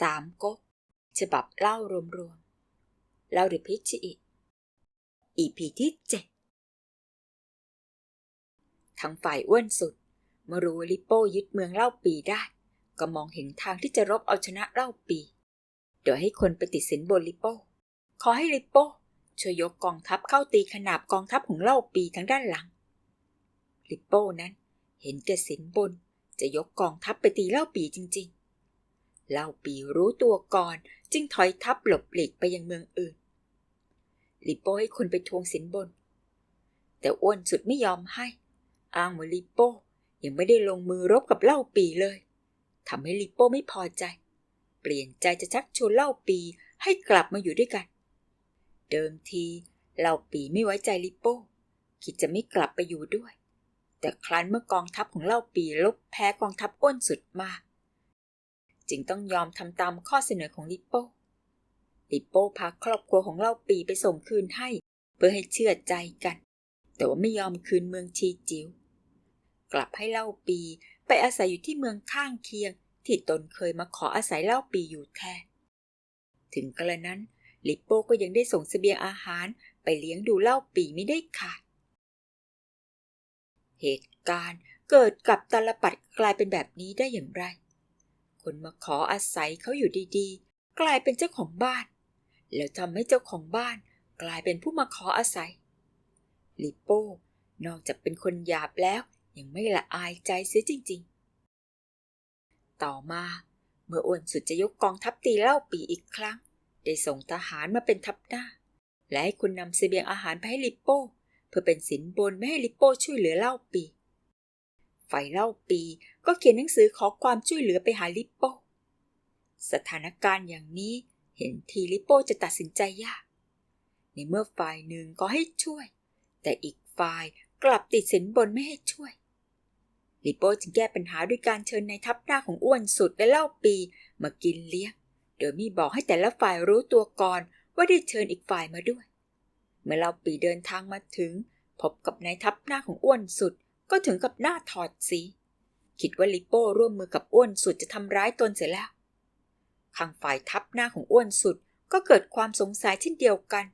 สามก๊กฉบับเล่ารวมๆเล่าโดยพิชอิอีพีที่เจ็ดทางฝ่ายอ้วนสุดเมื่อรู้ว่าลิปโป้ยึดเมืองเล่าปีได้ ก็มองเห็นทางที่จะรบเอาชนะเล่าปี โดยให้คนไปติดสินบนลิปโป้ ขอให้ลิปโป้ช่วยยกกองทัพเข้าตีขนาบกองทัพของเล่าปีทางด้านหลัง ลิปโป้นั้นเห็นแก่สินบนจะยกกองทัพไปตีเล่าปีจริงๆ เล่าปีรู้ตัวก่อน จึงถอยทัพหลบหลีกไปยังเมืองอื่นลิปโป้ให้คนไปทวงสินบน แต่อ้วนสุดไม่ยอมให้ อ้างว่าลิปโป้ยังไม่ได้ลงมือรบกับเล่าปีเลยทำให้ลิปโป้ไม่พอใจ เปลี่ยนใจจะชักชวนเล่าปีให้กลับมาอยู่ด้วยกัน เดิมทีเล่าปีไม่ไว้ใจลิปโป้คิดจะไม่กลับไปอยู่ด้วย แต่ครั้นเมื่อกองทัพของเล่าปีลบแพ้กองทัพอ้วนสุดมา จึงต้องยอมทำตามข้อเสนอของลิปโป้ ลิปโป้พาครอบครัวของเล่าปีไปส่งคืนให้ เพื่อให้เชื่อใจกัน แต่ว่าไม่ยอมคืนเมืองชีจิว กลับให้เล่าปีไปอาศัยอยู่ที่เมืองข้างเคียง ที่ตนเคยมาขออาศัยเล่าปีอยู่แทน ถึงกระนั้น ลิปโป้ก็ยังได้ส่งเสบียงอาหารไปเลี้ยงดูเล่าปีไม่ได้ขาดเหตุการณ์เกิดกับตาลปัดกลายเป็นแบบนี้ได้อย่างไร คนมาขออาศัยเขาอยู่ดีๆ กลายเป็นเจ้าของบ้าน แล้วทำให้เจ้าของบ้าน กลายเป็นผู้มาขออาศัย ลิปโป้นอกจากเป็นคนหยาบแล้วยังไม่ละอายใจเสียจริง ๆ ต่อมา เมื่ออ้วนสุดจะยกกองทัพตีเล่าปีอีกครั้ง ได้ส่งทหารมาเป็นทัพหน้า และให้คุณนำเสบียงอาหารไปให้ลิปโป้ เพื่อเป็นสินบนไม่ให้ลิปโป้ช่วยเหลือเล่าปี ฝ่ายเล่าปี ก็เขียนหนังสือขอความช่วยเหลือไปหาลิปโป้สถานการณ์อย่างนี้เห็นทีลิปโป้จะตัดสินใจยาก ในเมื่อฝ่ายหนึ่งก็ให้ช่วย แต่อีกฝ่ายกลับติดสินบนไม่ให้ช่วย ลิปโป้จึงแก้ปัญหาด้วยการเชิญในทัพหน้าของอ้วนสุดและเล่าปีมากินเลี้ยง โดยม่บอกให้แต่ละฝ่ายรู้ตัวก่อนว่าได้เชิญอีกฝ่ายมาด้วย เมื่อเล่าปีเดินทางมาถึง พบกับนายทัพหน้าของอ้วนสุด ก็ถึงกับหน้าถอดสี คิดว่าลิโป้ร่วมมือกับอ้วนสุดจะทำร้ายตนเสียแล้วข้างฝ่ายทัพหน้าของอ้วนสุดก็เกิดความสงสัยเช่นเดียวกัน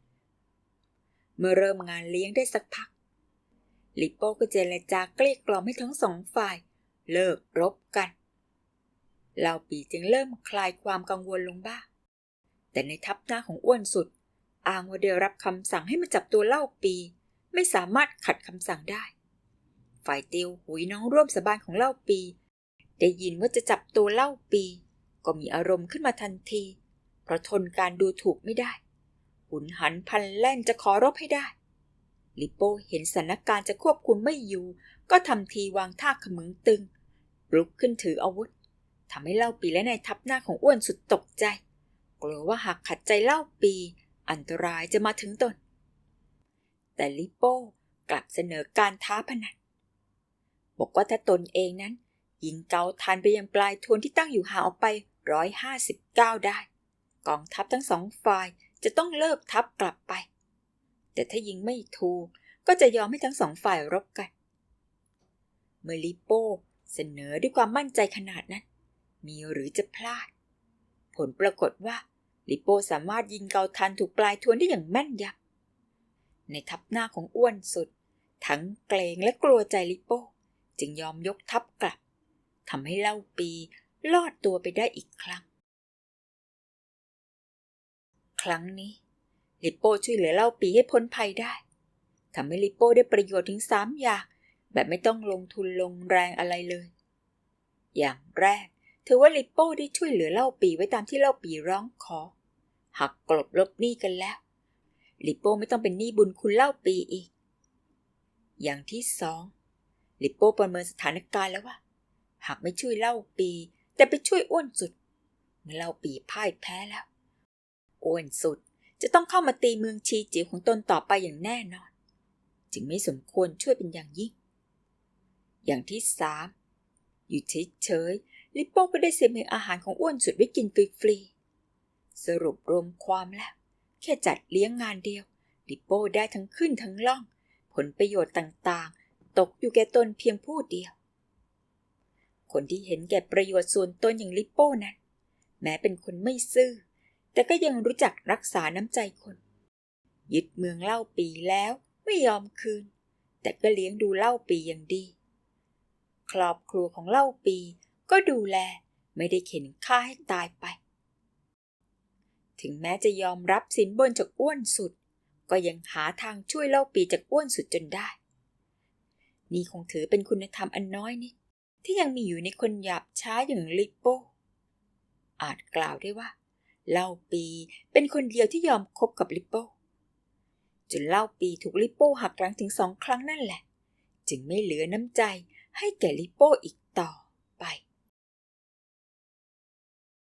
เมื่อเริ่มงานเลี้ยงได้สักพัก ลิโป้ก็เจรจาเกลี้ยกล่อมให้ทั้งสองฝ่าย เลิกรบกันเหล่าปีจึงเริ่มคลายความกังวลลงบ้าง แต่ในทัพหน้าของอ้วนสุด อ้างว่าได้รับคำสั่งให้มาจับตัวเล่าปี ไม่สามารถขัดคำสั่งได้ ฝ่ายติวหุยน้องร่วมสบานของเล่าปี ได้ยินว่าจะจับตัวเล่าปี ก็มีอารมณ์ขึ้นมาทันที เพราะทนการดูถูกไม่ได้ หุนหันพันแล่นจะขอรบให้ได้ ลิโป้เห็นสถานการณ์จะควบคุมไม่อยู่ ก็ทำทีวางท่าขมึงตึง ลุกขึ้นถืออาวุธทำให้เล่าปีและนายทัพหน้าของอ้วนสุดตกใจ กลัวว่าหากขัดใจเล่าปี อันตรายจะมาถึงตน แต่ลิโป้กลับเสนอการท้าพนัน บอกว่าถ้าตนเองนั้น ยิงเกาทันไปยังปลายทวนที่ตั้งอยู่ห่างออกไปร้อยห้าสิบเก้าได้ กองทัพทั้งสองฝ่ายจะต้องเลิกทัพกลับไป แต่ถ้ายิงไม่ถูกก็จะยอมให้ทั้งสองฝ่ายรบกัน เมลิโปเสนอด้วยความมั่นใจขนาดนั้น มีหรือจะพลาด ผลปรากฏว่าลิโป้สามารถยิงเกาทันถูกปลายทวนได้อย่างแม่นยำในทัพหน้าของอ้วนสุด ทั้งเกรงและกลัวใจลิโป้ จึงยอมยกทัพกลับทำให้เล่าปีลอดตัวไปได้อีกครั้ง ครั้งนี้ลิโป้ช่วยเหลือเล่าปีให้พ้นภัยได้ทำให้ลิโป้ได้ประโยชน์ถึงสามอย่างแบบไม่ต้องลงทุนลงแรงอะไรเลย อย่างแรกถือว่าลิปโป้ได้ช่วยเหลือเล่าปีไว้ตามที่เล่าปีร้องขอ หักกลบลบหนี้กันแล้ว ลิปโป้ไม่ต้องเป็นหนี้บุญคุณเล่าปีอีก อย่างที่สอง ลิปโป้ประเมินสถานการณ์แล้วว่า หากไม่ช่วยเล่าปี แต่ไปช่วยอ้วนสุด เมื่อเล่าปีพ่ายแพ้แล้ว อ้วนสุดจะต้องเข้ามาตีเมืองชีจิ๋วของตนต่อไปอย่างแน่นอน จึงไม่สมควรช่วยเป็นอย่างยิ่ง อย่างที่สามอยู่เฉยๆลิปโป้ก็ได้เสียเมืออาหารของอ้วนสุดไว้กินฟรีๆสรุปรวมความแล้วแค่จัดเลี้ยงงานเดียวลิปโป้ได้ทั้งขึ้นทั้งล่อง ผลประโยชน์ต่าง ตกอยู่แก่ตนเพียงผู้เดียว คนที่เห็นแก่ประโยชน์ส่วนตนอย่างลิปโป้นั้น แม้เป็นคนไม่ซื่อ แต่ก็ยังรู้จักรักษาน้ำใจคน ยึดเมืองเล่าปีแล้วไม่ยอมคืน แต่ก็เลี้ยงดูเล่าปีอย่างดี ครอบครัวของเล่าปีก็ดูแลไม่ได้เข็นฆ่าให้ตายไป ถึงแม้จะยอมรับสินบนจากอ้วนสุด ก็ยังหาทางช่วยเล่าปีจากอ้วนสุดจนได้ นี่คงถือเป็นคุณธรรมอันน้อยนิดที่ยังมีอยู่ในคนหยาบช้าอย่างลิปโป้อาจกล่าวได้ว่า เล่าปีเป็นคนเดียวที่ยอมคบกับลิปโป้จนเล่าปีถูกลิปโป้หักหลังถึงสองครั้งนั่นแหละ จึงไม่เหลือน้ำใจให้แก่ลิปโป้อีกต่อ